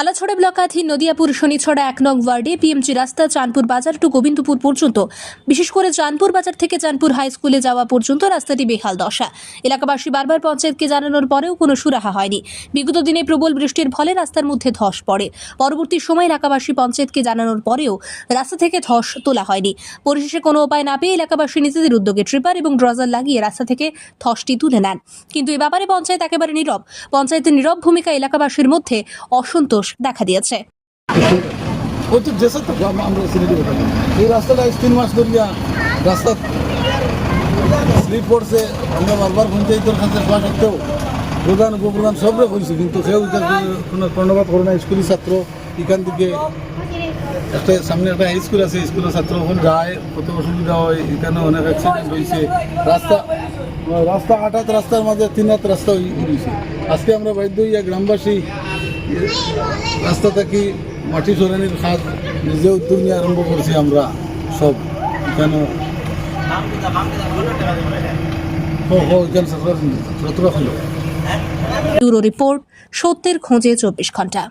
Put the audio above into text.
কালাছড়া ব্লকাধীন নদিয়াপুর শনিছড়া এক নং ওয়ার্ডে পিএমজি রাস্তা চাঁদপুর বাজার টু গোবিন্দপুর পর্যন্ত। বিশেষ করে চাঁদপুর বাজার থেকে চাঁদপুর হাই স্কুলে যাওয়া পর্যন্ত রাস্তাটি বেহাল দশা। এলাকাবাসী বারবার পঞ্চায়েতকে জানানোর পরেও কোনো সুরাহা হয়নি। বিগত দিনে প্রবল বৃষ্টির ফলে রাস্তার মধ্যে ধস পড়ে। পরবর্তী সময় এলাকাবাসী পঞ্চায়েতকে জানানোর পরেও রাস্তা থেকে ধস তোলা হয়নি। পরিশেষে কোনো উপায় না পেয়ে এলাকাবাসী নিজেদের উদ্যোগে ট্রিপার এবং ড্রজার লাগিয়ে রাস্তা থেকে ধসটি তুলে নেন। কিন্তু এ ব্যাপারে পঞ্চায়েত একেবারে নীরব। পঞ্চায়েতের নীরব ভূমিকা এলাকাবাসীর মধ্যে অসন্তোষ। দেখা দিয়েছে। রাস্তা প্রধান, উপপ্রধান কিন্তু করে না। স্কুলের ছাত্র, এখান থেকে একটা সামনে একটা হাই স্কুল আছে, স্কুলের ছাত্র যায়, কত অসুবিধা হয়, এখানে অনেক অ্যাক্সিডেন্ট হয়েছে রাস্তা রাস্তা আটাত রাস্তার মাঝে তিন হাত রাস্তা হয়েছে আজকে আমরা বাধ্য হইয়া গ্রামবাসী রাস্তা থাকি মাটি সরানির খাত? নিজে উদ্যোগ নিয়ে আরম্ভ করছি আমরা সব। কেন? ব্যুরো রিপোর্ট, সত্যের খোঁজে চব্বিশ ঘণ্টা।